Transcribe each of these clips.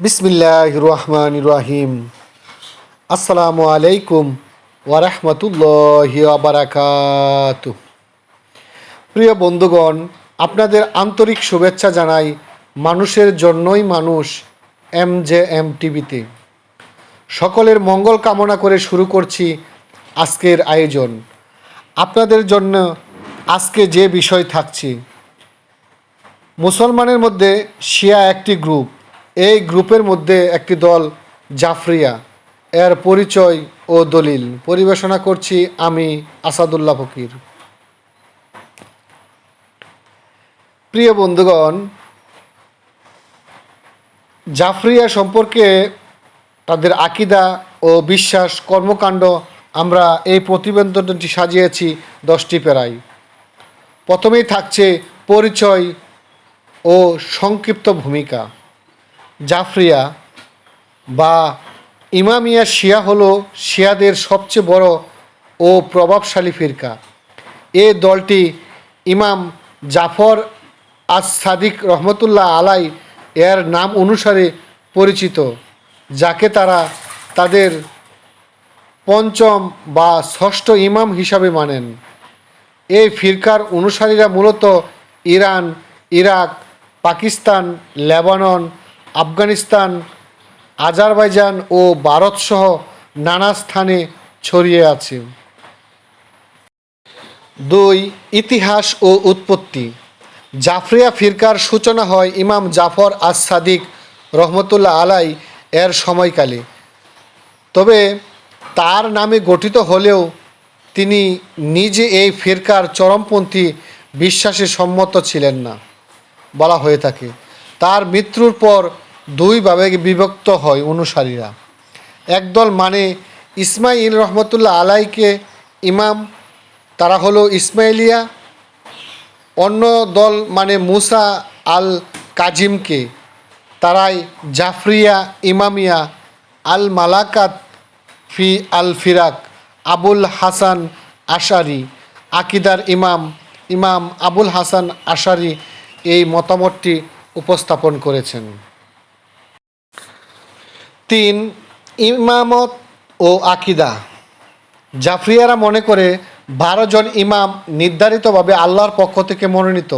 বিসমিল্লাহ রহমান রাহিম। আসসালামু আলাইকুম ওয়ারহমতুল্লাহ বারাকাত প্রিয় বন্ধুগণ, আপনাদের আন্তরিক শুভেচ্ছা জানাই মানুষের জন্যই মানুষ এম জে এম টিভিতে। সকলের মঙ্গল কামনা করে শুরু করছি আজকের আয়োজন। আপনাদের জন্য আজকে যে বিষয় থাকছি, মুসলমানের মধ্যে শিয়া একটি গ্রুপ। এই গ্রুপের মধ্যে একটি দল জাফরিয়া। এর পরিচয় ও দলিল। পরিবেশনা করছি আমি আসাদুল্লাহ ফকির। প্রিয় বন্ধুগণ, জাফরিয়া সম্পর্কে তাদের আকিদা ও বিশ্বাস কর্মকাণ্ড আমরা এই প্রতিবেদনটি সাজিয়েছি দশটি পেরাই প্রথমেই থাকছে পরিচয় ও সংক্ষিপ্ত ভূমিকা। জাফরিয়া বা ইমামিয়া শিয়া হল শিয়াদের সবচেয়ে বড় ও প্রভাবশালী ফিরকা। এ দলটি ইমাম জাফর আজ সাদিক রহমতুল্লাহ আলাই এর নাম অনুসারে পরিচিত, যাকে তারা তাদের পঞ্চম বা ষষ্ঠ ইমাম হিসাবে মানেন। এই ফিরকার অনুসারীরা মূলত Iran, Iraq, Pakistan, Lebanon Afghanistan, Azerbaijan ও ভারতসহ নানা স্থানে ছড়িয়ে আছে। দুই, ইতিহাস ও উৎপত্তি। জাফরিয়া ফিরকার সূচনা হয় ইমাম জাফর আজ সাদিক রহমতুল্লাহ আলাই এর সময়কালে। তবে তার নামে গঠিত হলেও তিনি নিজে এই ফিরকার চরমপন্থী বিশ্বাসে সম্মত ছিলেন না বলা হয়ে থাকে। তার মৃত্যুর পর দুই ভাবে বিভক্ত হয় অনুসারীরা। একদল মানে ইসমাইল রহমতুল্লাহ আলাইকে ইমাম, তারা হলো ইসমাইলিয়া। অন্য দল মানে মুসা আল কাজিমকে তারাই জাফরিয়া, ইমামিয়া আল মালাকাত ফি আল ফিরাক আবুল হাসান আশারি, আকিদার ইমাম ইমাম আবুল হাসান আশারি এই মতামতটি উপস্থাপন করেছেন। তিন, ইমামত ও আকিদা। জাফরিয়ারা মনে করে বারো জন ইমাম নির্ধারিতভাবে আল্লাহর পক্ষ থেকে মনোনীত।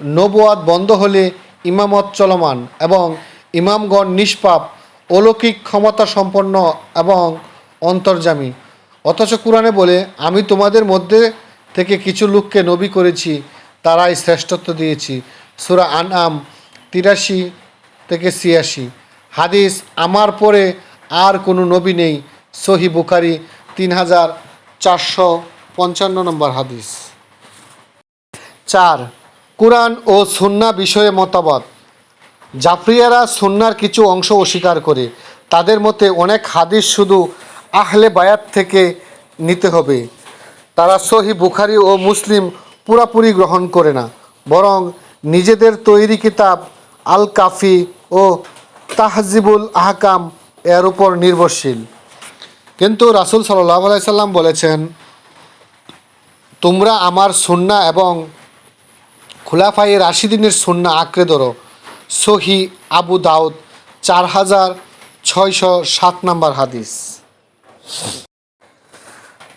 নবুয়াদ বন্ধ হলে ইমামত চলমান এবং ইমামগণ নিষ্পাপ, অলৌকিক ক্ষমতা সম্পন্ন এবং অন্তর্জামী। অথচ কোরআনে বলে, আমি তোমাদের মধ্যে থেকে কিছু লোককে নবী করেছি, তারাই শ্রেষ্ঠত্ব দিয়েছি। সুরা আনআম তিরাশি থেকে ছিয়াশি। হাদিস, আমার পরে আর কোনো নবী নেই। সহি বুখারি তিন হাজার চারশো পঞ্চান্ন নম্বর হাদিস। চার, কোরআন ও সুন্না বিষয়ে মতামত। জাফরিয়ারা সুন্নার কিছু অংশ অস্বীকার করে। তাদের মতে অনেক হাদিস শুধু আহলে বায়াত থেকে নিতে হবে। তারা সহি বুখারি ও মুসলিম পুরাপুরি গ্রহণ করে না। বরং নিজেদের তৈরি কিতাব আল কাফি ও তাহজিবুল আহকাম এর উপর নির্ভরশীল। কিন্তু রাসুল সাল্লাহ সাল্লাম বলেছেন, তোমরা আমার সুন্না এবং খুলাফাই রাশিদিনের সুন্না আঁকড়ে ধরো। সহি আবু দাউদ চার হাজার ছয়শো সাত নম্বর হাদিস।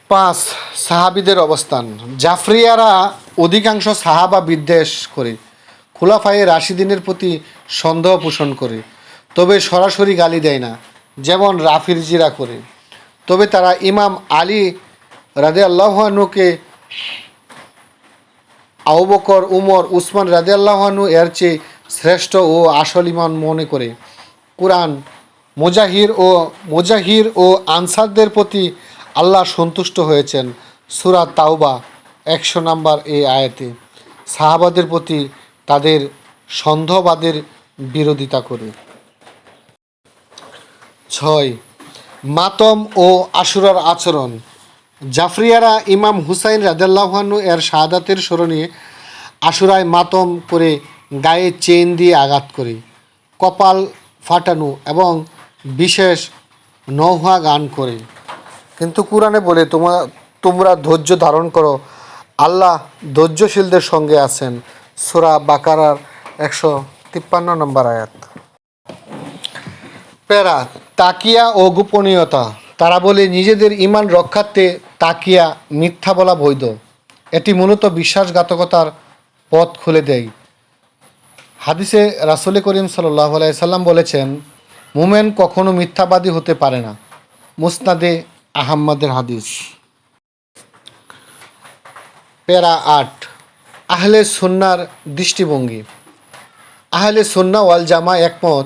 পাঁচ, সাহাবিদের অবস্থান। জাফরিয়ারা অধিকাংশ সাহাবা বিদ্বেষ করে। খুলাফায়ে রাশিদিনের প্রতি সন্দেহ পোষণ করে, তবে সরাসরি গালি দেয় না, যেমন রাফির জিরা করে। তবে তারা ইমাম আলী রাদে আল্লাহানুকে আউবকর উমর, উসমান রাদে আল্লাহানু এর চেয়ে শ্রেষ্ঠ ও আসল ইমান মনে করে। কোরআন মুজাহির ও মুজাহির ও আনসারদের প্রতি আল্লাহ সন্তুষ্ট হয়েছেন। সুরা তাওবা একশো নাম্বার এই আয়াতে। সাহাবাদের প্রতি তাদের সন্দেহবাদের বিরোধিতা করে। ছয়, মাতম ও আশুরার আচরণ। জাফরিয়ারা ইমাম হুসাইন রাজাল্লাহানু এর শাহাদাতের স্মরণে আশুরায় মাতম করে গায়ে চেন দিয়ে আঘাত করে। কপাল ফাটানো এবং বিশেষ নৌহা গান করে। কিন্তু কোরআনে বলে তোমরা তোমরা ধৈর্য ধারণ করো। আল্লাহ ধৈর্যশীলদের সঙ্গে আছেন। সুরা বাকারার একশো তিপ্পান্ন নম্বর আয়াত। প্যারা, তাকিয়া ও গোপনীয়তা। তারা বলে, নিজেদের ইমান রক্ষার্থে তাকিয়া মিথ্যা বলা বৈধ। এটি মূলত বিশ্বাসঘাতকতার পথ খুলে দেয়। হাদিসে রাসুল করিম সাল্লাহ সাল্লাম বলেছেন, মুমেন কখনো মিথ্যাবাদী হতে পারে না। মুসনাদে আহম্মদের হাদিস। প্যারা আট আহলে সুন্নার দৃষ্টিভঙ্গি। আহলে সুন্না ওয়াল জামা একমত,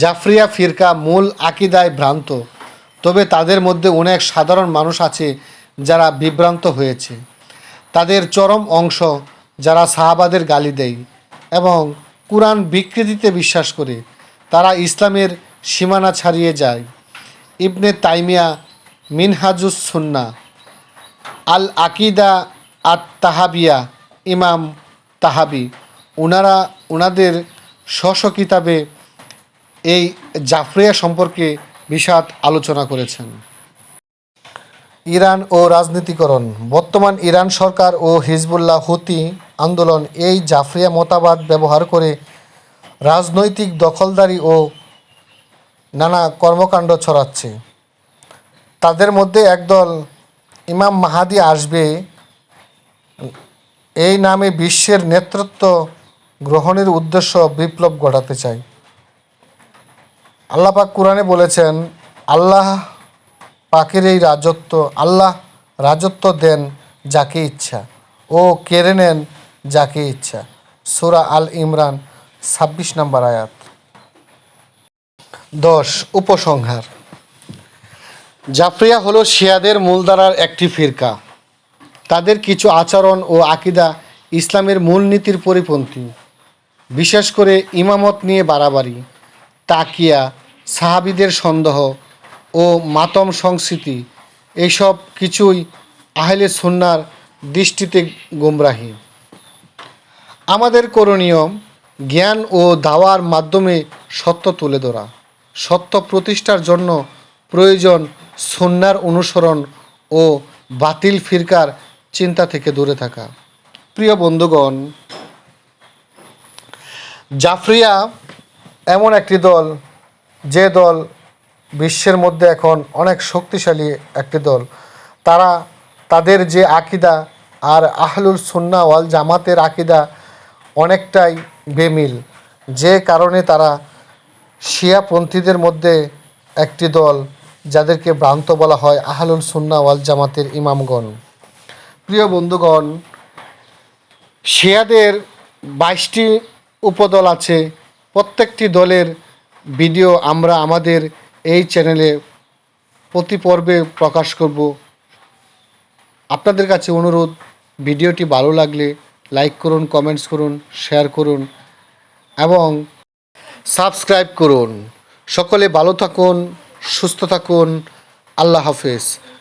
জাফরিয়া ফিরকা মূল আকিদায় ভ্রান্ত, তবে তাদের মধ্যে অনেক সাধারণ মানুষ আছে যারা বিভ্রান্ত হয়েছে। তাদের চরম অংশ যারা সাহাবাদের গালি দেয় এবং কোরআন বিকৃতিতে বিশ্বাস করে, তারা ইসলামের সীমানা ছাড়িয়ে যায়। ইবনে তাইমিয়া মিনহাজুস সুন্না আল আকিদা আত তাহাবিয়া ইমাম তাহাবি ওনারা ওনাদের স্ব কিতাবে এই জাফরিয়া সম্পর্কে বিশদ আলোচনা করেছেন। ইরান ও রাজনীতিকরণ, বর্তমান ইরান সরকার ও হিজবুল্লাহ হুতি আন্দোলন এই জাফরিয়া মতাবাদ ব্যবহার করে রাজনৈতিক দখলদারি ও নানা কর্মকাণ্ড ছড়াচ্ছে। তাদের মধ্যে একদল ইমাম মাহাদি আসবে এই নামে বিশ্বের নেতৃত্ব গ্রহণের উদ্দেশ্য বিপ্লব ঘটাতে চাই। আল্লাহ পাক কোরআনে বলেছেন, আল্লাহ পাকের এই রাজত্ব, আল্লাহ রাজত্ব দেন যাকে ইচ্ছা ও কেড়ে নেন যাকে ইচ্ছা। সুরা আল ইমরান, ছাব্বিশ নম্বর আয়াত। দশ, উপসংহার। জাফরিয়া হলো শিয়াদের মূলধারার একটি ফিরকা। তাদের কিছু আচরণ ও আকিদা ইসলামের মূলনীতির পরিপন্থী। বিশেষ করে ইমামত নিয়ে বাড়াবাড়ি, তাকিয়া, সাহাবিদের সন্দেহ ও মাতম সংস্কৃতি এইসব কিছুই আহলে সুন্নার দৃষ্টিতে গুমরাহী। আমাদের করণীয় জ্ঞান ও দাওয়ার মাধ্যমে সত্য তুলে ধরা। সত্য প্রতিষ্ঠার জন্য প্রয়োজন সুন্নার অনুসরণ ও বাতিল ফিরকার চিন্তা থেকে দূরে থাকা। প্রিয় বন্ধুগণ, জাফরিয়া এমন একটি দল, যে দল বিশ্বের মধ্যে এখন অনেক শক্তিশালী একটি দল। তারা তাদের যে আকিদা আর আহলুল সুন্না ওয়াল জামাতের আকিদা অনেকটাই বেমিল। যে কারণে তারা শিয়াপন্থীদের মধ্যে একটি দল, যাদেরকে ভ্রান্ত বলা হয় আহলুল সুন্না ওয়াল জামাতের ইমামগণ। প্রিয় বন্ধুগণ, শিয়াদের বাইশটি উপদল আছে। প্রত্যেকটি দলের ভিডিও আমরা আমাদের এই চ্যানেলে প্রতি পর্বে প্রকাশ করব। আপনাদের কাছে অনুরোধ, ভিডিওটি ভালো লাগলে লাইক করুন, কমেন্টস করুন, শেয়ার করুন এবং সাবস্ক্রাইব করুন। সকলে ভালো থাকুন, সুস্থ থাকুন। আল্লাহ হাফেজ।